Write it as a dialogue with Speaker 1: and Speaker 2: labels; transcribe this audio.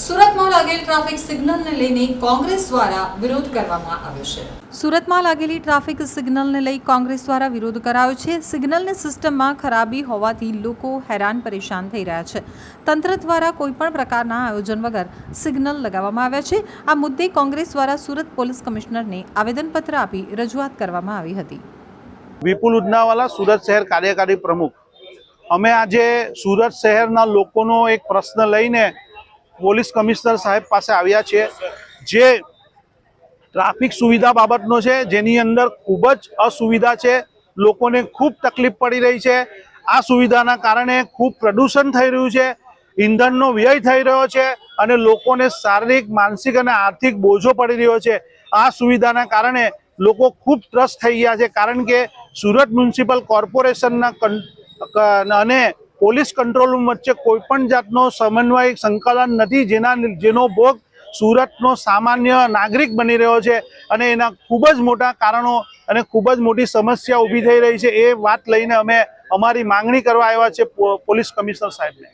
Speaker 1: સુરતમાં લાગેલ ટ્રાફિક સિગ્નલને લઈને કોંગ્રેસ દ્વારા વિરોધ કરવામાં આવ્યો છે. સુરતમાં લાગેલી ટ્રાફિક સિગ્નલને લઈ કોંગ્રેસ દ્વારા વિરોધ કરાયો છે. સિગ્નલની સિસ્ટમમાં ખરાબી હોવાથી લોકો હેરાન પરેશાન થઈ રહ્યા છે. તંત્ર દ્વારા કોઈપણ પ્રકારના આયોજન વગર સિગ્નલ લગાવવામાં આવ્યા છે. આ મુદ્દે કોંગ્રેસ દ્વારા સુરત પોલીસ કમિશનરને આવેદનપત્ર આપી રજૂઆત કરવામાં આવી હતી.
Speaker 2: વિપુલ ઉદનાવાલા સુરત શહેર કાર્યકારી પ્રમુખ. અમે આજે સુરત શહેરના લોકોનો એક પ્રશ્ન લઈને પોલીસ કમિશનર સાહેબ પાસે આવ્યા છીએ જે ટ્રાફિક સુવિધા બાબતનો છે, જેની અંદર ખૂબ જ અસુવિધા છે. લોકોને ખૂબ તકલીફ પડી રહી છે. આ સુવિધાના કારણે ખૂબ પ્રદૂષણ થઈ રહ્યું છે. ઈંધણનો વ્યય થઈ રહ્યો છે અને લોકોને શારીરિક, માનસિક અને આર્થિક બોજો પડી રહ્યો છે. આ સુવિધાના કારણે લોકો ખૂબ ત્રસ્ત થઈ ગયા છે. કારણ કે સુરત મ્યુનિસિપલ કોર્પોરેશનના અને પોલીસ કંટ્રોલ રૂમ વચ્ચે કોઈ પણ જાતનો સમન્વય સંકલન નથી, જેના જેનો ભોગ સુરતનો સામાન્ય નાગરિક બની રહ્યો છે અને એના ખૂબ જ મોટા કારણો અને ખૂબ જ મોટી સમસ્યા ઊભી થઈ રહી છે. એ વાત લઈને અમે અમારી માંગણી કરવા આવ્યા છે પોલીસ કમિશનર સાહેબને.